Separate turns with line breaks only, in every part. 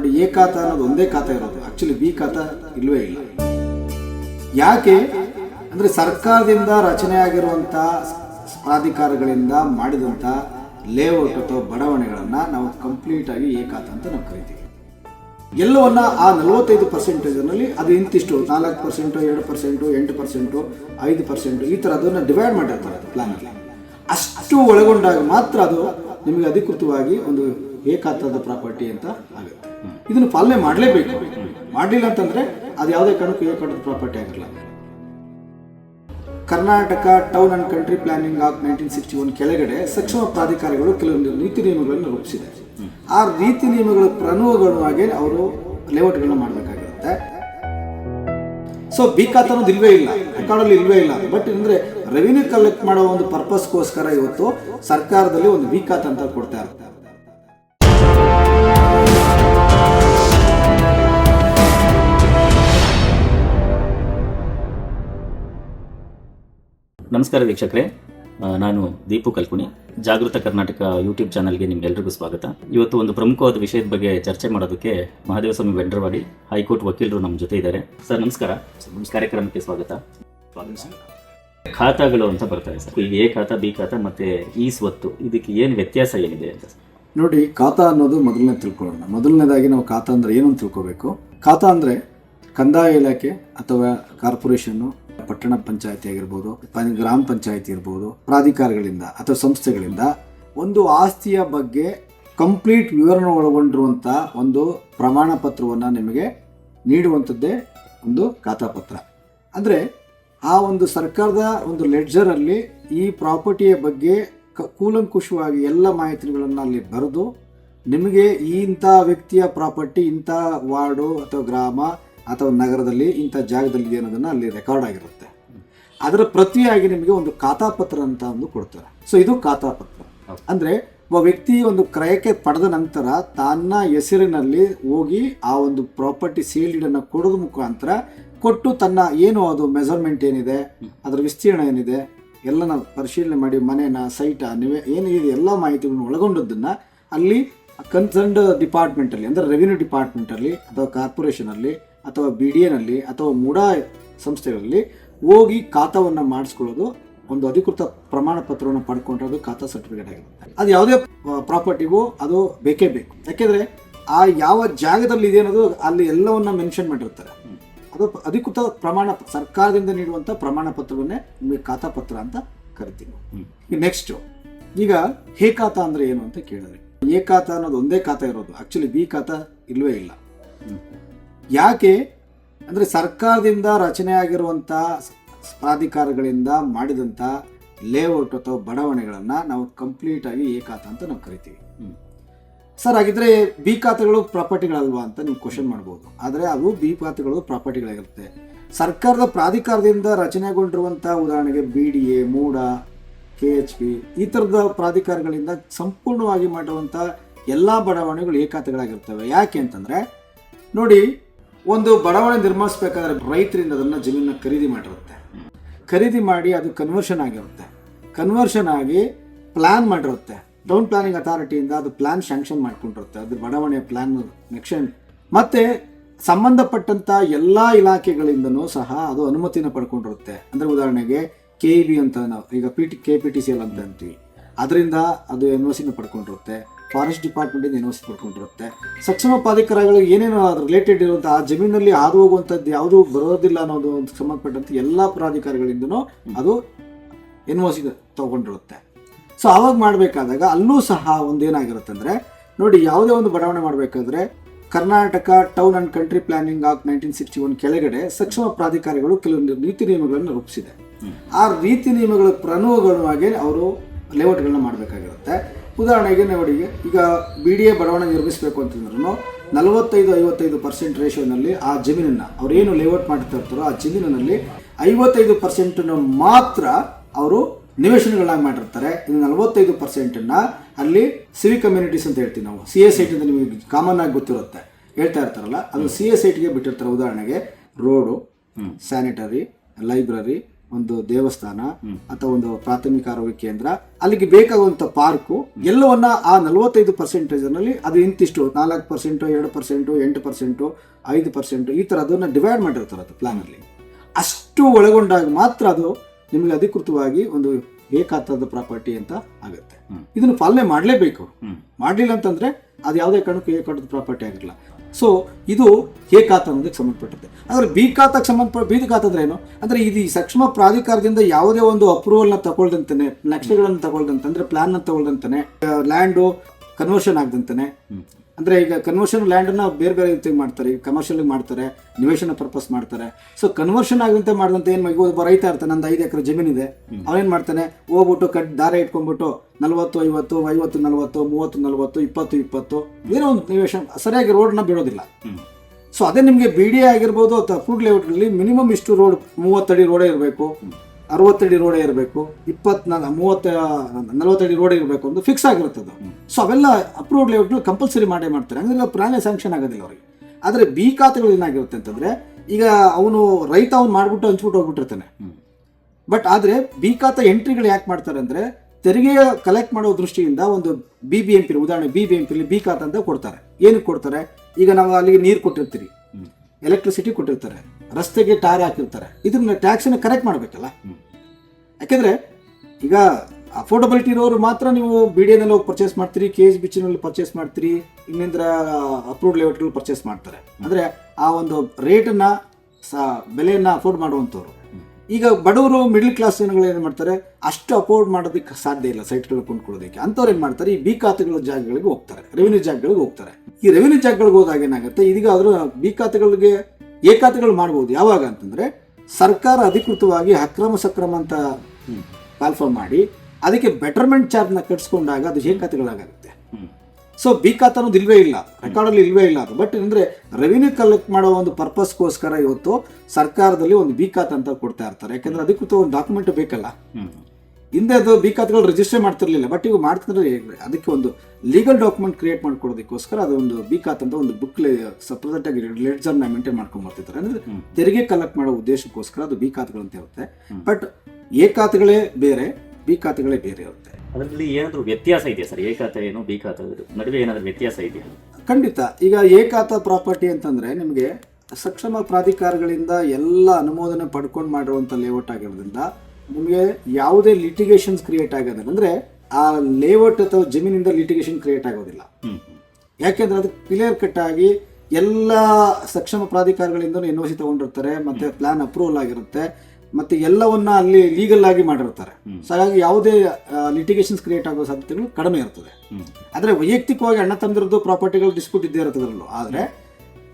ನೋಡಿ, ಎ ಖಾತ ಅನ್ನೋದು ಒಂದೇ ಖಾತ ಇರೋದು ಆಕ್ಚುಲಿ ಬಿ ಖಾತ ಇಲ್ವೇ ಇಲ್ಲ. ಯಾಕೆ? ಅಂದ್ರೆ ಸರ್ಕಾರದಿಂದ ರಚನೆ ಆಗಿರುವಂತ ಪ್ರಾಧಿಕಾರಗಳಿಂದ ಮಾಡಿದಂತ ಲೇಔಟ್ ಅಥವಾ ಬಡಾವಣೆಗಳನ್ನ ನಾವು ಕಂಪ್ಲೀಟ್ ಆಗಿ ಏಕಾತ ಖಾತ ಅಂತ ನಾವು ಕರಿತೀವಿ. ಎಲ್ಲವನ್ನ ಆ ನಲವತ್ತೈದು ಪರ್ಸೆಂಟೇಜ್ನಲ್ಲಿ ಅದು ಇಂತಿಷ್ಟು, ನಾಲ್ಕು ಪರ್ಸೆಂಟು ಎರಡು ಪರ್ಸೆಂಟು ಎಂಟು ಪರ್ಸೆಂಟು ಐದು ಪರ್ಸೆಂಟು ಈ ಥರ ಅದನ್ನ ಡಿವೈಡ್ ಮಾಡಿರ್ತಾರೆ ಪ್ಲಾನಲ್ಲಿ ಅಷ್ಟು ಒಳಗೊಂಡಾಗ ಮಾತ್ರ ಅದು ನಿಮಗೆ ಅಧಿಕೃತವಾಗಿ ಒಂದು ಏಕಾತದ ಪ್ರಾಪರ್ಟಿ ಅಂತ ಆಗುತ್ತೆ. ಇದನ್ನು ಪಾಲನೆ ಮಾಡಲೇಬೇಕು. ಮಾಡಲಿಲ್ಲ ಅಂತಂದ್ರೆ ಅದು ಯಾವುದೇ ಕಾರಣಕ್ಕೂ ಏಕಾಟದ ಪ್ರಾಪರ್ಟಿ ಆಗಿರಲ್ಲ Karnataka town and country planning of nineteen sixty one ಕೆಳಗಡೆ ಸಕ್ಷಮ ಪ್ರಾಧಿಕಾರಿಗಳು ಕೆಲವೊಂದು ನೀತಿ ನಿಯಮಗಳನ್ನು ರೂಪಿಸಿದೆ. ಆ ರೀತಿ ನಿಯಮಗಳ ಪ್ರನುಗುಣವಾಗಿ ಅವರು ಲೇಔಟ್ಗಳನ್ನ ಮಾಡಬೇಕಾಗಿರುತ್ತೆ. ಸೊ ಬಿ ಅನ್ನೋದು ಇಲ್ವೇ ಇಲ್ಲ. ಇಲ್ವೇ ಇಲ್ಲ. ಬಟ್ ಅಂದ್ರೆ ರೆವಿನ್ಯೂ ಕಲೆಕ್ಟ್ ಮಾಡೋ ಒಂದು ಪರ್ಪಸ್ಗೋಸ್ಕರ ಇವತ್ತು ಸರ್ಕಾರದಲ್ಲಿ ಒಂದು ಬಿ ಅಂತ ಕೊಡ್ತಾ ಇರುತ್ತೆ
ನಮಸ್ಕಾರ ವೀಕ್ಷಕರೇ. ನಾನು ದೀಪು ಕಲ್ಕುಣಿ ಜಾಗೃತ ಕರ್ನಾಟಕ ಯೂಟ್ಯೂಬ್ ಚಾನಲ್ಗೆ ನಿಮ್ಗೆಲ್ರಿಗೂ ಸ್ವಾಗತ. ಇವತ್ತು ಒಂದು ಪ್ರಮುಖವಾದ ವಿಷಯದ ಬಗ್ಗೆ ಚರ್ಚೆ ಮಾಡೋದಕ್ಕೆ ಮಹಾದೇವ ಸ್ವಾಮಿ ವೆಂಡ್ರವಾಡಿ ಹೈಕೋರ್ಟ್ ವಕೀಲರು ನಮ್ಮ ಜೊತೆ ಇದ್ದಾರೆ. ಸರ್, ನಮಸ್ಕಾರ. ಕಾರ್ಯಕ್ರಮಕ್ಕೆ ಸ್ವಾಗತ. ಖಾತಾಗಳು ಅಂತ ಬರ್ತಾರೆ ಸರ್. ಈಗ ಎ ಖಾತಾ, ಬಿ ಖಾತಾ ಮತ್ತೆ ಈ ಸ್ವತ್ತು, ಇದಕ್ಕೆ ಏನು ವ್ಯತ್ಯಾಸ ಏನಿದೆ ಅಂತ
ನೋಡಿ, ಖಾತಾ ಅನ್ನೋದು ಮೊದಲನೇ ತಿಳ್ಕೊಳ್ಳೋಣ. ಮೊದಲನೇದಾಗಿ ನಾವು ಖಾತಾ ಅಂದ್ರೆ ಏನು ತಿಳ್ಕೊಬೇಕು? ಖಾತಾ ಅಂದ್ರೆ ಕಂದಾಯ ಇಲಾಖೆ ಅಥವಾ ಕಾರ್ಪೊರೇಷನ್ನು ಪಟ್ಟಣ ಪಂಚಾಯತಿ ಆಗಿರ್ಬೋದು ಗ್ರಾಮ ಪಂಚಾಯತಿ ಇರ್ಬೋದು, ಪ್ರಾಧಿಕಾರಗಳಿಂದ ಅಥವಾ ಸಂಸ್ಥೆಗಳಿಂದ ಒಂದು ಆಸ್ತಿಯ ಬಗ್ಗೆ ಕಂಪ್ಲೀಟ್ ವಿವರಣ ಒಳಗೊಂಡಿರುವಂಥ ಒಂದು ಪ್ರಮಾಣ ಪತ್ರವನ್ನು ನಿಮಗೆ ನೀಡುವಂಥದ್ದೇ ಒಂದು ಖಾತಾ ಪತ್ರ ಅಂದರೆ ಆ ಒಂದು ಸರ್ಕಾರದ ಒಂದು ಲೆಡ್ಜರಲ್ಲಿ ಈ ಪ್ರಾಪರ್ಟಿಯ ಬಗ್ಗೆ ಕೂಲಂಕುಷವಾಗಿ ಎಲ್ಲ ಮಾಹಿತಿಗಳನ್ನು ಅಲ್ಲಿ ಬರೆದು ನಿಮಗೆ ಇಂಥ ವ್ಯಕ್ತಿಯ ಪ್ರಾಪರ್ಟಿ ಇಂಥ ವಾರ್ಡು ಅಥವಾ ಗ್ರಾಮ ಅಥವಾ ನಗರದಲ್ಲಿ ಇಂಥ ಜಾಗದಲ್ಲಿ ಅನ್ನೋದನ್ನು ಅಲ್ಲಿ ರೆಕಾರ್ಡ್ ಆಗಿರುತ್ತೆ. ಅದರ ಪ್ರತಿಯಾಗಿ ನಿಮಗೆ ಒಂದು ಖಾತಾಪತ್ರ ಅಂತ ಒಂದು ಕೊಡ್ತಾರೆ. ಸೊ ಇದು
ಖಾತಾಪತ್ರ.
ಅಂದರೆ ಒಬ್ಬ ವ್ಯಕ್ತಿ ಒಂದು ಕ್ರಯಕ್ಕೆ ಪಡೆದ ನಂತರ ತನ್ನ ಹೆಸರಿನಲ್ಲಿ ಹೋಗಿ ಆ ಒಂದು ಪ್ರಾಪರ್ಟಿ ಸೀಲ್ಡನ್ನು ಕೊಡೋದ ಮುಖಾಂತರ ಕೊಟ್ಟು ತನ್ನ ಏನು ಅದು ಮೆಜರ್ಮೆಂಟ್ ಏನಿದೆ ಅದರ ವಿಸ್ತೀರ್ಣ ಏನಿದೆ ಎಲ್ಲ ನಾವು ಪರಿಶೀಲನೆ ಮಾಡಿ ಮನೇನ ಸೈಟ ನೀವೇ ಏನಿದೆ ಎಲ್ಲ ಮಾಹಿತಿಗಳನ್ನು ಒಳಗೊಂಡದ್ದನ್ನು ಅಲ್ಲಿ ಕನ್ಸರ್ನ್ಡ್ ಡಿಪಾರ್ಟ್ಮೆಂಟಲ್ಲಿ ಅಂದರೆ ರೆವಿನ್ಯೂ ಡಿಪಾರ್ಟ್ಮೆಂಟಲ್ಲಿ ಅಥವಾ ಕಾರ್ಪೊರೇಷನಲ್ಲಿ ಅಥವಾ ಬಿ ಡಿ ಎನಲ್ಲಿ ಅಥವಾ ಮುಡಾ ಸಂಸ್ಥೆಗಳಲ್ಲಿ ಹೋಗಿ ಖಾತಾವನ್ನು ಮಾಡಿಸ್ಕೊಳ್ಳೋದು ಒಂದು ಅಧಿಕೃತ ಪ್ರಮಾಣ ಪತ್ರವನ್ನು ಪಡ್ಕೊಂಡ್ರೆ ಅದು ಖಾತಾ ಸರ್ಟಿಫಿಕೇಟ್ ಆಗಿರುತ್ತೆ. ಅದು ಯಾವುದೇ ಪ್ರಾಪರ್ಟಿಗೂ ಅದು ಬೇಕೇ ಬೇಕು. ಯಾಕೆಂದರೆ ಆ ಯಾವ ಜಾಗದಲ್ಲಿ ಇದೆ ಅನ್ನೋದು ಅಲ್ಲಿ ಎಲ್ಲವನ್ನ ಮೆನ್ಷನ್ ಮಾಡಿರ್ತಾರೆ. ಅದು ಅಧಿಕೃತ ಪ್ರಮಾಣ ಸರ್ಕಾರದಿಂದ ನೀಡುವಂತ ಪ್ರಮಾಣ ಪತ್ರವನ್ನೇ ನಿಮಗೆ ಖಾತಾ ಪತ್ರ ಅಂತ ಕರಿತೀವಿ. ನೆಕ್ಸ್ಟು ಈಗ ಹೇ ಖಾತಾ ಅಂದ್ರೆ ಏನು ಅಂತ ಕೇಳಿದ್ರೆ. ಎ ಖಾತಾ ಅನ್ನೋದು ಒಂದೇ ಖಾತಾ ಇರೋದು. ಆಕ್ಚುಲಿ ಬಿ ಖಾತಾ ಇಲ್ವೇ ಇಲ್ಲ. ಯಾಕೆ? ಅಂದರೆ ಸರ್ಕಾರದಿಂದ ರಚನೆ ಆಗಿರುವಂಥ ಪ್ರಾಧಿಕಾರಗಳಿಂದ ಮಾಡಿದಂಥ ಲೇಔಟ್ ಅಥವಾ ಬಡಾವಣೆಗಳನ್ನು ನಾವು ಕಂಪ್ಲೀಟಾಗಿ ಎ ಖಾತಾ ಅಂತ ನಾವು ಕರಿತೀವಿ. ಸರ್ ಹಾಗಿದ್ರೆ ಬಿ ಖಾತೆಗಳು ಪ್ರಾಪರ್ಟಿಗಳಲ್ವಾ ಅಂತ ನೀವು ಕ್ವಶನ್ ಮಾಡ್ಬೋದು. ಆದರೆ ಅವು ಬಿ ಖಾತೆಗಳು ಪ್ರಾಪರ್ಟಿಗಳಾಗಿರುತ್ತೆ ಸರ್ಕಾರದ ಪ್ರಾಧಿಕಾರದಿಂದ ರಚನೆಗೊಂಡಿರುವಂಥ ಉದಾಹರಣೆಗೆ B D A MUDA K H P ಈ ಥರದ ಪ್ರಾಧಿಕಾರಗಳಿಂದ ಸಂಪೂರ್ಣವಾಗಿ ಮಾಡುವಂಥ ಎಲ್ಲ ಬಡಾವಣೆಗಳು ಏಕಾತೆಗಳಾಗಿರ್ತವೆ. ಯಾಕೆ ಅಂತಂದರೆ ನೋಡಿ ಒಂದು ಬಡಾವಣೆ ನಿರ್ಮಿಸಬೇಕಾದ್ರೆ ರೈತರಿಂದ ಅದನ್ನು ಜಮೀನನ್ನ ಖರೀದಿ ಮಾಡಿರುತ್ತೆ. ಖರೀದಿ ಮಾಡಿ ಅದು ಕನ್ವರ್ಷನ್ ಆಗಿರುತ್ತೆ. ಕನ್ವರ್ಷನ್ ಆಗಿ ಪ್ಲಾನ್ ಮಾಡಿರುತ್ತೆ. ಟೌನ್ ಪ್ಲಾನಿಂಗ್ ಅಥಾರಿಟಿಯಿಂದ ಅದು ಪ್ಲಾನ್ ಶಾಂಕ್ಷನ್ ಮಾಡ್ಕೊಂಡಿರುತ್ತೆ. ಅದು ಬಡಾವಣೆಯ ಪ್ಲಾನ್ ನೆಕ್ಷನ್ ಮತ್ತೆ ಸಂಬಂಧಪಟ್ಟಂತ ಎಲ್ಲ ಇಲಾಖೆಗಳಿಂದನೂ ಸಹ ಅದು ಅನುಮತಿನ ಪಡ್ಕೊಂಡಿರುತ್ತೆ. ಅಂದ್ರೆ ಉದಾಹರಣೆಗೆ ಕೆ ಇ ಬಿ ಅಂತ ನಾವು ಈಗ P T K P T C L ಅಂತ ಅಂತೀವಿ. ಅದರಿಂದ ಅದು ಎನ್ ಒ ಸಿನ ಪಡ್ಕೊಂಡಿರುತ್ತೆ. ಫಾರೆಸ್ಟ್ ಡಿಪಾರ್ಟ್ಮೆಂಟಿಂದ ಇಂದ ಒ ಸಿ ಪಡ್ಕೊಂಡಿರುತ್ತೆ. ಸಕ್ಷಮ ಪ್ರಾಧಿಕಾರಗಳು ಏನೇನು ಅದ್ರ ರಿಲೇಟೆಡ್ ಇರುವಂಥ ಆ ಜಮೀನಲ್ಲಿ ಹಾದು ಹೋಗುವಂಥದ್ದು ಯಾವುದು ಬರೋದಿಲ್ಲ ಅನ್ನೋದು ಒಂದು ಸಂಬಂಧಪಟ್ಟಂತೆ ಎಲ್ಲ ಪ್ರಾಧಿಕಾರಗಳಿಂದನೂ ಅದು ಎನ್ ಒ ಸಿ ತಗೊಂಡಿರುತ್ತೆ. ಸೊ ಅವಾಗ ಮಾಡಬೇಕಾದಾಗ ಅಲ್ಲೂ ಸಹ ಒಂದು ಏನಾಗಿರುತ್ತೆ ಅಂದರೆ ನೋಡಿ ಯಾವುದೇ ಒಂದು ಬಡಾವಣೆ ಮಾಡಬೇಕಾದ್ರೆ Karnataka town and country planning of nineteen sixty one ಕೆಳಗಡೆ ಸಕ್ಷಮ ಪ್ರಾಧಿಕಾರಿಗಳು ಕೆಲವೊಂದು ನೀತಿ ನಿಯಮಗಳನ್ನು ರೂಪಿಸಿದೆ. ಆ ರೀತಿ ನಿಯಮಗಳ ಪ್ರನುಗುಣವಾಗಿ ಅವರು ಲೇಔಟ್ಗಳನ್ನ ಮಾಡಬೇಕಾಗಿರುತ್ತೆ. ಉದಾಹರಣೆಗೆ ನೋಡಿ ಈಗ ಬಿ ಡಿ ಎ ಬಡಾವಣೆ ನಿರ್ಮಿಸಬೇಕು ಅಂತಂದ್ರೂ ನಲವತ್ತೈದು ಐವತ್ತೈದು ಪರ್ಸೆಂಟ್ ರೇಷಿಯೋನಲ್ಲಿ ಆ ಜಮೀನನ್ನು ಏನು ಲೇಔಟ್ ಮಾಡ್ತಾ ಇರ್ತಾರೋ ಆ ಜಮೀನಿನಲ್ಲಿ ಐವತ್ತೈದು ಪರ್ಸೆಂಟನ್ನು ಮಾತ್ರ ಅವರು ನಿವೇಶನಗಳನ್ನಾಗಿ ಮಾಡಿರ್ತಾರೆ. ಇನ್ನು ನಲವತ್ತೈದು ಪರ್ಸೆಂಟನ್ನು ಅಲ್ಲಿ ಸಿವಿ ಕಮ್ಯುನಿಟೀಸ್ ಅಂತ ಹೇಳ್ತೀವಿ ನಾವು. ಸಿ ಎಸ್ ಐಟಿ ಅಂತ ನಿಮಗೆ ಕಾಮನ್ ಆಗಿ ಗೊತ್ತಿರುತ್ತೆ. ಹೇಳ್ತಾ ಇರ್ತಾರಲ್ಲ ಅದು ಸಿ ಎಸ್ ಐಟಿಗೆ ಬಿಟ್ಟಿರ್ತಾರೆ ಉದಾಹರಣೆಗೆ. ರೋಡು ಸ್ಯಾನಿಟರಿ ಲೈಬ್ರರಿ ಒಂದು ದೇವಸ್ಥಾನ ಅಥವಾ ಒಂದು ಪ್ರಾಥಮಿಕ ಆರೋಗ್ಯ ಕೇಂದ್ರ ಅಲ್ಲಿಗೆ ಬೇಕಾಗುವಂತ ಪಾರ್ಕು ಎಲ್ಲವನ್ನ ಆ ನಲವತ್ತೈದು ಪರ್ಸೆಂಟೇಜ್ನಲ್ಲಿ ಅದು ಇಂತಿಷ್ಟು ನಾಲ್ಕು ಪರ್ಸೆಂಟು ಎರಡು ಪರ್ಸೆಂಟು ಎಂಟು ಪರ್ಸೆಂಟು ಐದು ಪರ್ಸೆಂಟು ಈ ತರ ಅದನ್ನ ಡಿವೈಡ್ ಮಾಡಿರ್ತಾರೆ ಅದು ಪ್ಲಾನ್ ಅಲ್ಲಿ. ಅಷ್ಟು ಒಳಗೊಂಡಾಗ ಮಾತ್ರ ಅದು ನಿಮಗೆ ಅಧಿಕೃತವಾಗಿ ಒಂದು ಏಕಾತದ ಪ್ರಾಪರ್ಟಿ ಅಂತ ಆಗುತ್ತೆ. ಇದನ್ನು ಪಾಲನೆ ಮಾಡಲೇಬೇಕು. ಮಾಡಲಿಲ್ಲ ಅಂತಂದ್ರೆ ಅದು ಯಾವುದೇ ಕಾರಣಕ್ಕೂ ಏಕಾಟದ ಪ್ರಾಪರ್ಟಿ ಆಗಿರಲ್ಲ. ಸೊ ಇದು ಎ ಖಾತ ಅನ್ನೋದಕ್ಕೆ ಸಂಬಂಧಪಟ್ಟಿದೆ. ಆದರೆ ಬಿ ಖಾತಕ್ಕೆ ಸಂಬಂಧಪಟ್ಟ ಬಿ ಅಂದ್ರೆ ಏನು? ಅಂದರೆ ಇದು ಈ ಸಕ್ಷಮ ಪ್ರಾಧಿಕಾರದಿಂದ ಯಾವುದೇ ಒಂದು ಅಪ್ರೂವಲ್ನ ತಗೊಳ್ದಂತಾನೆ ನಕ್ಷೆಗಳನ್ನು ಅಂದ್ರೆ ಪ್ಲಾನ್ನ ತಗೊಳ್ದಂತಾನೆ ಲ್ಯಾಂಡು ಕನ್ವರ್ಷನ್ ಆಗದಂತಾನೆ ಅಂದ್ರೆ ಈಗ ಕನ್ವರ್ಷನ್ ಲ್ಯಾಂಡನ್ನು ಬೇರೆ ಬೇರೆ ರೀತಿ ಮಾಡ್ತಾರೆ ಈಗ ಕಮರ್ಷಿಯಲ್ ಮಾಡ್ತಾರೆ ನಿವೇಶನ ಪರ್ಪಸ್ ಮಾಡ್ತಾರೆ. ಸೊ ಕನ್ವರ್ಷನ್ ಆಗುವಂತೆ ಮಾಡಿದಂತೆ ಏನು ಈಗ ಒಬ್ಬ ರೈತ ಇರ್ತಾನೆ ನಂದು ಐದು ಎಕರೆ ಜಮೀನಿದೆ ಅವನೇನು ಮಾಡ್ತಾನೆ? ಹೋಗ್ಬಿಟ್ಟು ಕಟ್ ದಾರ ಇಟ್ಕೊಂಡ್ಬಿಟ್ಟು ನಲ್ವತ್ತು ಐವತ್ತು ಐವತ್ತು ನಲ್ವತ್ತು ಮೂವತ್ತು ನಲ್ವತ್ತು ಇಪ್ಪತ್ತು ಇಪ್ಪತ್ತು ಏನೋ ಒಂದು ನಿವೇಶನ ಸರಿಯಾಗಿ ರೋಡ್ನ ಬಿಡೋದಿಲ್ಲ. ಸೊ ಅದೇ ನಿಮಗೆ ಬಿ ಡಿ ಆಗಿರ್ಬೋದು ಅಥವಾ ಫುಡ್ ಲೇಔಟ್ಗಳಲ್ಲಿ ಮಿನಿಮಮ್ ಇಷ್ಟು ರೋಡ್ ಮೂವತ್ತಡಿ ರೋಡೇ ಇರಬೇಕು. ಅರವತ್ತಡಿ ರೋಡೇ ಇರಬೇಕು ಇಪ್ಪತ್ ಮೂವತ್ತ ನಲವತ್ತಡಿ ರೋಡೇ ಇರಬೇಕು ಅಂತ ಫಿಕ್ಸ್ ಆಗಿರುತ್ತೆ ಅದು.
ಹ್ಮ್.
ಸೊ ಅವೆಲ್ಲ ಅಪ್ರೂವ್ಡ್ ಲೇಔಟ್ಗಳು ಕಂಪಲ್ಸರಿ ಮಾಡೇ ಮಾಡ್ತಾರೆ. ಅಂದ್ರೆ ಪ್ರಾಣಿ ಸ್ಯಾಂಕ್ಷನ್ ಆಗೋದಿಲ್ಲ ಅವರಿಗೆ. ಆದರೆ ಬಿ ಖಾತೆಗಳು ಏನಾಗಿರುತ್ತೆ ಅಂತಂದ್ರೆ, ಈಗ ಅವನು ರೈತ ಅವ್ನು ಮಾಡ್ಬಿಟ್ಟು ಹಂಚ್ಬಿಟ್ಟು ಹೋಗ್ಬಿಟ್ಟಿರ್ತಾನೆ. ಬಟ್ ಆದರೆ ಬಿ ಖಾತೆ ಎಂಟ್ರಿಗಳು ಯಾಕೆ ಮಾಡ್ತಾರೆ ಅಂದ್ರೆ, ತೆರಿಗೆ ಕಲೆಕ್ಟ್ ಮಾಡೋ ದೃಷ್ಟಿಯಿಂದ ಒಂದು ಬಿ ಬಿ ಎಂ ಪಿ ಉದಾಹರಣೆ ಬಿ ಬಿ ಎಂ ಪಿಲಿ ಬಿ ಖಾತೆ ಅಂತ ಕೊಡ್ತಾರೆ. ಏನಕ್ಕೆ ಕೊಡ್ತಾರೆ? ಈಗ ನಾವು ಅಲ್ಲಿಗೆ ನೀರು ಕೊಟ್ಟಿರ್ತೀರಿ. ಎಲೆಕ್ಟ್ರಿಸಿಟಿ ಕೊಟ್ಟಿರ್ತಾರೆ. ರಸ್ತೆಗೆ ಟಾರ್ ಹಾಕಿರ್ತಾರೆ. ಇದನ್ನ ಟ್ಯಾಕ್ಸಿನ ಕರೆಕ್ಟ್ ಮಾಡಬೇಕಲ್ಲ. ಯಾಕೆಂದ್ರೆ ಈಗ ಅಫೋರ್ಡಬಿಲಿಟಿ ಇರೋರು ಮಾತ್ರ ನೀವು ಬಿ ಡಿ ಹೋಗಿ ಪರ್ಚೇಸ್ ಮಾಡ್ತೀರಿ ಕೆ ಎಸ್ ಬಿಚ್ಚಿನಲ್ಲಿ ಪರ್ಚೇಸ್ ಮಾಡ್ತೀರಿ ಇನ್ನಿಂದ್ರ ಅಪ್ರೂವ್ಡ್ ಲೇಔಟ್ಗಳು ಪರ್ಚೇಸ್ ಮಾಡ್ತಾರೆ. ಅಂದ್ರೆ ಆ ಒಂದು ರೇಟನ್ನು ಸ ಬೆಲೆಯನ್ನ ಅಫೋರ್ಡ್ ಮಾಡುವಂಥವ್ರು. ಈಗ ಬಡವರು ಮಿಡ್ಲ್ ಕ್ಲಾಸ್ ಜನಗಳು ಏನು ಮಾಡ್ತಾರೆ? ಅಷ್ಟು ಅಫೋರ್ಡ್ ಮಾಡೋದಕ್ಕೆ ಸಾಧ್ಯ ಇಲ್ಲ ಸೈಟ್ಗಳು ಕೊಂಡ್ಕೊಳ್ಳೋದಕ್ಕೆ ಅಂಥವ್ರು ಏನು ಮಾಡ್ತಾರೆ? ಈ ಬಿ ಖಾತೆಗಳ ಜಾಗಗಳಿಗೆ ಹೋಗ್ತಾರೆ ರೆವಿನ್ಯೂ ಜಾಗಗಳಿಗೆ ಹೋಗ್ತಾರೆ. ಈ ರೆವಿನ್ಯೂ ಜಾಗಗಳಿಗೆ ಹೋದಾಗ ಏನಾಗುತ್ತೆ? ಇದೀಗ ಆದರೂ ಬಿ ಖಾತೆಗಳಿಗೆ ಎ ಖಾತೆಗಳು ಮಾಡ್ಬೋದು. ಯಾವಾಗ ಅಂತಂದರೆ ಸರ್ಕಾರ ಅಧಿಕೃತವಾಗಿ ಅಕ್ರಮ ಸಕ್ರಮ ಅಂತ ಕಾಲ್ಫಾರ್ಮ್ ಮಾಡಿ ಅದಕ್ಕೆ ಬೆಟರ್ಮೆಂಟ್ ಚಾರ್ಜ್ನ ಕಟ್ಸ್ಕೊಂಡಾಗ ಅದು ಖಾತೆಗಳಾಗುತ್ತೆ
ಹ್ಮ್.
ಸೊ ಬಿ ಖಾತೆ ಅನ್ನೋದು ಇಲ್ವೇ ಇಲ್ಲ. ರೆಕಾರ್ಡಲ್ಲಿ ಇಲ್ವೇ ಇಲ್ಲ ಅದು. ಬಟ್ ಅಂದರೆ ರೆವಿನ್ಯೂ ಕಲೆಕ್ಟ್ ಮಾಡೋ ಒಂದು ಪರ್ಪಸ್ಗೋಸ್ಕರ ಇವತ್ತು ಸರ್ಕಾರದಲ್ಲಿ ಒಂದು ಬಿ ಖಾತೆ ಅಂತ ಕೊಡ್ತಾ ಇರ್ತಾರೆ. ಯಾಕಂದ್ರೆ ಅಧಿಕೃತ ಒಂದು ಡಾಕ್ಯುಮೆಂಟ್ ಬೇಕಲ್ಲ. ಹಿಂದೆ ಅದು ಬಿ ಖಾತೆಗಳು ರಿಜಿಸ್ಟರ್ ಮಾಡ್ತಿರ್ಲಿಲ್ಲ ಬಟ್ ಇವು ಮಾಡ್ತಿದ್ರೆ ಅದಕ್ಕೆ ಒಂದು ಲೀಗಲ್ ಡಾಕ್ಯುಮೆಂಟ್ ಕ್ರಿಯೇಟ್ ಮಾಡ್ಕೊಡೋದಕ್ಕೋಸ್ಕರ ಅದು ಒಂದು ಬಿ ಖಾತೆ ಅಂತ ಒಂದು ಬುಕ್ ಸಪ್ರೇಟ್ ಆಗಿ ನ ಮೇಂಟೈನ್ ಮಾಡ್ಕೊಂಡ್ ಬರ್ತಿದ್ದಾರೆ ಅಂದ್ರೆ ತೆರಿಗೆ ಕಲೆಕ್ಟ್ ಮಾಡೋ ಉದ್ದೇಶಕ್ಕೋಸ್ಕರ ಅದು ಬಿ ಖಾತೆಗಳು ಅಂತ ಇರುತ್ತೆ. ಬಟ್ ಎ ಖಾತೆಗಳೇ ಬೇರೆ ಬಿ ಖಾತೆಗಳೇ ಬೇರೆ ಇರುತ್ತೆ.
ಅದರಲ್ಲಿ ಏನಾದರೂ ವ್ಯತ್ಯಾಸ ಇದೆಯಾ ಸರ್? ಎ ಖಾತೆ ಏನು ಬಿ ಖಾತೆ ನಡುವೆ ಏನಾದರೂ ವ್ಯತ್ಯಾಸ ಇದೆಯಾ?
ಖಂಡಿತ. ಈಗ ಏಕಾತ ಪ್ರಾಪರ್ಟಿ ಅಂತಂದ್ರೆ ನಿಮಗೆ ಸಕ್ಷಮ ಪ್ರಾಧಿಕಾರಗಳಿಂದ ಎಲ್ಲ ಅನುಮೋದನೆ ಪಡ್ಕೊಂಡು ಮಾಡಿರುವಂಥ ಲೇಔಟ್ ಆಗಿರೋದ್ರಿಂದ ನಿಮಗೆ ಯಾವುದೇ ಲಿಟಿಗೇಷನ್ಸ್ ಕ್ರಿಯೇಟ್ ಆಗೋದಿಲ್ಲ. ಅಂದ್ರೆ ಆ ಲೇಔಟ್ ಅಥವಾ ಜಮೀನಿಂದ ಲಿಟಿಗೇಷನ್ ಕ್ರಿಯೇಟ್ ಆಗೋದಿಲ್ಲ. ಯಾಕೆಂದ್ರೆ ಅದು ಕ್ಲಿಯರ್ ಕಟ್ ಆಗಿ ಎಲ್ಲ ಸಕ್ಷಮ ಪ್ರಾಧಿಕಾರಗಳಿಂದ ಎನ್ ಒ ಸಿ ತಗೊಂಡಿರ್ತಾರೆ ಮತ್ತೆ ಪ್ಲಾನ್ ಅಪ್ರೂವಲ್ ಆಗಿರುತ್ತೆ ಮತ್ತೆ ಎಲ್ಲವನ್ನ ಅಲ್ಲಿ ಲೀಗಲ್ ಆಗಿ ಮಾಡಿರ್ತಾರೆ. ಸೊ ಹಾಗಾಗಿ ಯಾವುದೇ ಲಿಟಿಗೇಷನ್ಸ್ ಕ್ರಿಯೇಟ್ ಆಗೋ ಸಾಧ್ಯತೆಗಳು ಕಡಿಮೆ ಇರ್ತದೆ. ಆದರೆ ವೈಯಕ್ತಿಕವಾಗಿ ಅಣ್ಣ ತಂದಿರೋದು ಪ್ರಾಪರ್ಟಿಗಳು ಡಿಸ್ಪ್ಯೂಟ್ ಇದ್ದೇ ಇರ್ತದಲ್ಲೂ ಆದರೆ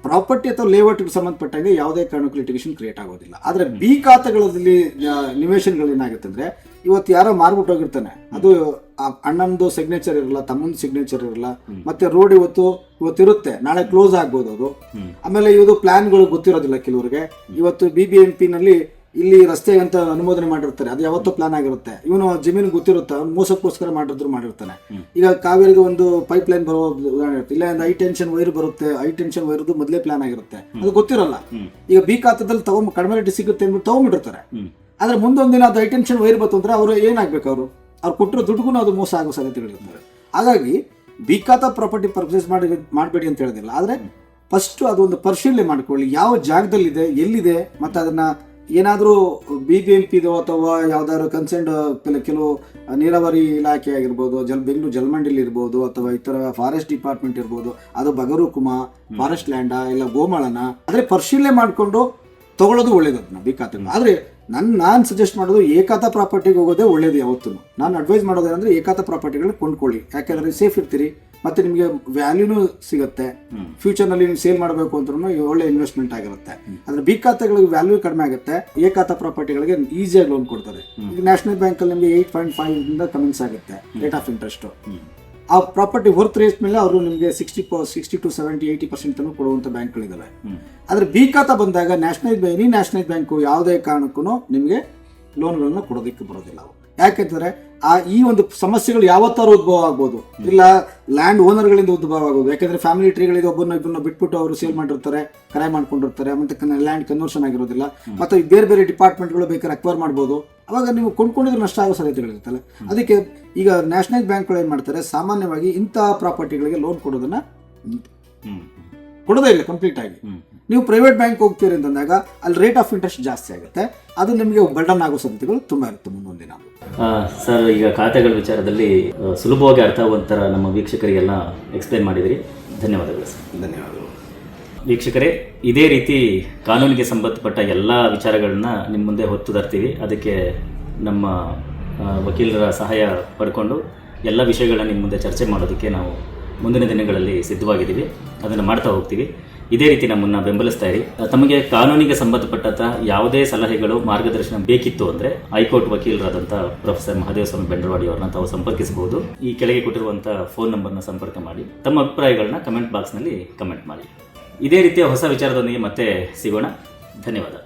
ಪ್ರಾಪರ್ಟಿ ಅಥವಾ ಲೇಔಟ್ಗೆ ಸಂಬಂಧಪಟ್ಟಂಗೆ ಯಾವುದೇ ಕಾರಣಕ್ಕೂ ಲಿಟಿಗೇಷನ್ ಕ್ರಿಯೇಟ್ ಆಗೋದಿಲ್ಲ. ಆದರೆ ಬಿ ಖಾತೆಗಳಲ್ಲಿ ನಿವೇಶನಗಳು ಏನಾಗುತ್ತೆ ಅಂದ್ರೆ ಇವತ್ತು ಯಾರೋ ಮಾರ್ಬಿಟ್ಟು ಹೋಗಿರ್ತಾನೆ. ಅದು ಅಣ್ಣಂದು ಸಿಗ್ನೇಚರ್ ಇರಲ್ಲ ತಮ್ಮಂದು ಸಿಗ್ನೇಚರ್ ಇರಲ್ಲ ಮತ್ತೆ ರೋಡ್ ಇವತ್ತು ಇವತ್ತಿರುತ್ತೆ ನಾಳೆ ಕ್ಲೋಸ್ ಆಗ್ಬೋದು ಅದು. ಆಮೇಲೆ ಇವುದು ಪ್ಲಾನ್ಗಳು ಗೊತ್ತಿರೋದಿಲ್ಲ ಕೆಲವರಿಗೆ. ಇವತ್ತು ಬಿ ಬಿ ಎಂ ಪಿನಲ್ಲಿ ಇಲ್ಲಿ ರಸ್ತೆ ಅಂತ ಅನುಮೋದನೆ ಮಾಡಿರ್ತಾರೆ. ಅದು ಯಾವತ್ತೂ ಪ್ಲಾನ್ ಆಗಿರುತ್ತೆ. ಇವನು ಜಮೀನು ಗೊತ್ತಿರುತ್ತೆ? ಅವ್ನು ಮೋಸಕ್ಕೋಸ್ಕರ ಮಾಡಿದ್ರು ಮಾಡಿರ್ತಾನೆ. ಈಗ ಕಾವೇರಿಗೆ ಒಂದು ಪೈಪ್ ಲೈನ್ ಬರುವ. ಇಲ್ಲ ಹೈ ಟೆನ್ಷನ್ ವೈರ್ ಬರುತ್ತೆ. ಹೈ ಟೆನ್ಷನ್ ವೈರ್ದು ಮೊದಲೇ ಪ್ಲಾನ್ ಆಗಿರುತ್ತೆ. ಅದು ಗೊತ್ತಿರಲ್ಲ. ಈಗ ಬಿ ಖಾತದಲ್ಲಿ ತಗೊಂಡ್ ಕಡಿಮೆ ರೇಟ್ ಸಿಗುತ್ತೆ ಅಂದ್ಬಿಟ್ಟು ತಗೊಂಡ್ಬಿಟ್ಟಿರ್ತಾರೆ.
ಆದ್ರೆ
ಆದ್ರೆ ಮುಂದೊಂದಿನ ಅದು ಹೈ ಟೆನ್ಷನ್ ವೈರ್ ಬಂತು ಅಂದ್ರೆ ಅವರು ಏನಾಗ್ಬೇಕು ಅವರು? ಅವ್ರು ಕೊಟ್ಟಿರೋ ದುಡ್ಡುಗೂ ಅದು ಮೋಸ ಆಗೋ ಸಾಧ್ಯತೆಗಳಿರ್ತಾರೆ ಹಾಗಾಗಿ ಬಿ ಖಾತಾ ಪ್ರಾಪರ್ಟಿ ಪರ್ಚೇಸ್ ಮಾಡಿ ಮಾಡಬೇಡಿ ಅಂತ ಹೇಳೋದಿಲ್ಲ. ಆದ್ರೆ ಫಸ್ಟ್ ಅದೊಂದು ಪರಿಶೀಲನೆ ಮಾಡ್ಕೊಳ್ಳಿ. ಯಾವ ಜಾಗದಲ್ಲಿದೆ? ಎಲ್ಲಿದೆ? ಮತ್ತೆ ಅದನ್ನ ಏನಾದರೂ ಬಿ ಬಿ ಎಂ ಪಿದು ಅಥವಾ ಯಾವ್ದಾದ್ರು ಕನ್ಸರ್ನ್ಡ್ ಕೆಲವು ನೀರಾವರಿ ಇಲಾಖೆ ಆಗಿರ್ಬೋದು ಜಲ್ ಬೆಂಗಳೂರು ಜಲಮಂಡಲಿ ಇರ್ಬೋದು ಅಥವಾ ಇತರ ಫಾರೆಸ್ಟ್ ಡಿಪಾರ್ಟ್ಮೆಂಟ್ ಇರ್ಬೋದು ಅದು ಬಗರುಕುಮ ಫಾರೆಸ್ಟ್ ಲ್ಯಾಂಡ ಇಲ್ಲ ಗೋಮಾಳನ ಆದರೆ ಪರಿಶೀಲನೆ ಮಾಡಿಕೊಂಡು ತಗೊಳ್ಳೋದು ಒಳ್ಳೇದು ಅದನ್ನ ಬಿ ಆದರೆ ನನ್ನ ನಾನು ಸಜೆಸ್ಟ್ ಮಾಡೋದು ಏಕಾತ ಪ್ರಾಪರ್ಟಿಗೆ ಹೋಗೋದೇ ಒಳ್ಳೇದು ಯಾವತ್ತೂ ನಾನು ಅಡ್ವೈಸ್ ಮಾಡೋದೇನೆಂದರೆ ಏಕಾತ ಪ್ರಾಪರ್ಟಿಗಳನ್ನ ಕೊಂಡ್ಕೊಳ್ಳಿ. ಯಾಕೆಂದರೆ ಸೇಫ್ ಇರ್ತೀರಿ. ಮತ್ತೆ ನಿಮಗೆ ವ್ಯಾಲ್ಯೂನು ಸಿಗುತ್ತೆ.
ಫ್ಯೂಚರ್
ಫ್ಯೂಚರ್ನಲ್ಲಿ ನೀವು ಸೇಲ್ ಮಾಡಬೇಕು ಅಂದ್ರೂ ಒಳ್ಳೆ ಇನ್ವೆಸ್ಟ್ಮೆಂಟ್ ಆಗಿರುತ್ತೆ. ಅಂದ್ರೆ ಬಿ ಖಾತೆಗಳಿಗೆ ವ್ಯಾಲ್ಯೂ ಕಡಿಮೆ ಆಗುತ್ತೆ. ಎ ಖಾತಾ ಪ್ರಾಪರ್ಟಿಗಳಿಗೆ ಈಸಿಯಾಗಿ ಲೋನ್ ಕೊಡ್ತಾರೆ
ನ್ಯಾಷನಲ್
ಬ್ಯಾಂಕ್ ಅಲ್ಲಿ ಬ್ಯಾಂಕಲ್ಲಿ ನಿಮಗೆ ಏಯ್ಟ್ ಪಾಯಿಂಟ್ ಫೈವ್ ಇಂದ ಕಮಿನ್ಸ್ ಆಗುತ್ತೆ ರೇಟ್ ಆಫ್ ಇಂಟ್ರೆಸ್ಟ್ ಆ ಪ್ರಾಪರ್ಟಿ ವರ್ತ್ ರೇಟ್ ಮೇಲೆ ಅವರು ನಿಮಗೆ sixty sixty to seventy eighty percent ಅನ್ನು ಕೊಡುವಂಥ ಬ್ಯಾಂಕ್ಗಳಿದ್ದಾವೆ ಆದ್ರೆ ಬಿ ಖಾತಾ ಬಂದಾಗ ನ್ಯಾಷನಲ್ ಎನಿ ನ್ಯಾಷನಲ್ ಬ್ಯಾಂಕ್ ಯಾವುದೇ ಕಾರಣಕ್ಕೂ ನಿಮಗೆ ಲೋನ್ಗಳನ್ನ ಕೊಡೋದಕ್ಕೆ ಬರೋದಿಲ್ಲ. ಅವರು ಯಾಕೆಂದ್ರೆ ಆ ಈ ಒಂದು ಸಮಸ್ಯೆಗಳು ಯಾವತ್ತಾರು ಉದ್ಭವ ಆಗ್ಬೋದು. ಇಲ್ಲ ಲ್ಯಾಂಡ್ ಓನರ್ಗಳಿಂದ ಉದ್ಭವ ಆಗ್ಬೋದು. ಯಾಕಂದ್ರೆ ಫ್ಯಾಮಿಲಿ ಟ್ರೀಗಳಿಂದ ಒಬ್ಬರನ್ನ ಇಬ್ಬರನ್ನ ಬಿಟ್ಬಿಟ್ಟು ಅವರು ಸೇಲ್ ಮಾಡಿರ್ತಾರೆ ಕರೆ ಮಾಡ್ಕೊಂಡಿರ್ತಾರೆ ಮತ್ತೆ ಲ್ಯಾಂಡ್ ಕನ್ವರ್ಷನ್ ಆಗಿರೋದಿಲ್ಲ. ಮತ್ತೆ ಬೇರೆ ಬೇರೆ ಡಿಪಾರ್ಟ್ಮೆಂಟ್ಗಳು ಬೇಕಾದ್ರೆ ಅಕ್ವೈರ್ ಮಾಡ್ಬೋದು. ಅವಾಗ ನೀವು ಕೊಂಡ್ಕೊಂಡಿದ್ರೆ ನಷ್ಟ ಆಗೋ ಸಾಧ್ಯತೆಗಳಿರುತ್ತಲ್ಲ ಅದಕ್ಕೆ ಈಗ ನ್ಯಾಷನಲ್ ಬ್ಯಾಂಕ್ಗಳು ಏನು ಮಾಡ್ತಾರೆ ಸಾಮಾನ್ಯವಾಗಿ ಇಂತಹ ಪ್ರಾಪರ್ಟಿಗಳಿಗೆ ಲೋನ್ ಕೊಡೋದನ್ನ ಕೊಡೋದೇ ಇಲ್ಲ ಕಂಪ್ಲೀಟ್ ಆಗಿ. ನೀವು ಪ್ರೈವೇಟ್ ಬ್ಯಾಂಕ್ ಹೋಗ್ತೀರಿ ಅಂತಂದಾಗ ಅಲ್ಲಿ ರೇಟ್ ಆಫ್ ಇಂಟ್ರೆಸ್ಟ್ ಜಾಸ್ತಿ ಆಗುತ್ತೆ. ಅದು ನಿಮಗೆ ಬರ್ಡನ್ ಆಗೋ ಸಾಧ್ಯತೆಗಳು ತುಂಬಾ ಇರುತ್ತೆ ಮುಂದೊಂದಿನ
ಸರ್ ಈಗ ಖಾತೆಗಳ ವಿಚಾರದಲ್ಲಿ ಸುಲಭವಾಗಿ ಅರ್ಥ ಆಗುವಂಥರ ನಮ್ಮ ವೀಕ್ಷಕರಿಗೆಲ್ಲ ಎಕ್ಸ್ಪ್ಲೈನ್ ಮಾಡಿದಿರಿ. ಧನ್ಯವಾದಗಳು ಸರ್.
ಧನ್ಯವಾದಗಳು.
ವೀಕ್ಷಕರೇ ಇದೇ ರೀತಿ ಕಾನೂನಿಗೆ ಸಂಬಂಧಪಟ್ಟ ಎಲ್ಲ ವಿಚಾರಗಳನ್ನ ನಿಮ್ಮ ಮುಂದೆ ಹೊತ್ತು ತರ್ತೀವಿ. ಅದಕ್ಕೆ ನಮ್ಮ ವಕೀಲರ ಸಹಾಯ ಪಡ್ಕೊಂಡು ಎಲ್ಲ ವಿಷಯಗಳನ್ನ ನಿಮ್ಮ ಮುಂದೆ ಚರ್ಚೆ ಮಾಡೋದಕ್ಕೆ ನಾವು ಮುಂದಿನ ದಿನಗಳಲ್ಲಿ ಸಿದ್ಧವಾಗಿದ್ದೀವಿ. ಅದನ್ನು ಮಾಡ್ತಾ ಹೋಗ್ತೀವಿ. ಇದೇ ರೀತಿ ನಮ್ಮನ್ನು ಬೆಂಬಲಿಸ್ತಾ ಇರಿ. ತಮಗೆ ಕಾನೂನಿಗೆ ಸಂಬಂಧಪಟ್ಟಂತಹ ಯಾವುದೇ ಸಲಹೆಗಳು, ಮಾರ್ಗದರ್ಶನ ಬೇಕಿತ್ತು ಅಂದ್ರೆ ಹೈಕೋರ್ಟ್ ವಕೀಲರಾದಂತಹ ಪ್ರೊಫೆಸರ್ ಮಹದೇವ ಸ್ವಾಮಿ ಬೆಂಡ್ರವಾಡಿ ಅವರನ್ನ ತಾವು ಸಂಪರ್ಕಿಸಬಹುದು. ಈ ಕೆಳಗೆ ಕೊಟ್ಟಿರುವಂತಹ ಫೋನ್ ನಂಬರ್ನ ಸಂಪರ್ಕ ಮಾಡಿ. ತಮ್ಮ ಅಭಿಪ್ರಾಯಗಳನ್ನ ಕಮೆಂಟ್ ಬಾಕ್ಸ್ನಲ್ಲಿ ಕಮೆಂಟ್ ಮಾಡಿ. ಇದೇ ರೀತಿಯ ಹೊಸ ವಿಚಾರದೊಂದಿಗೆ ಮತ್ತೆ ಸಿಗೋಣ. ಧನ್ಯವಾದ.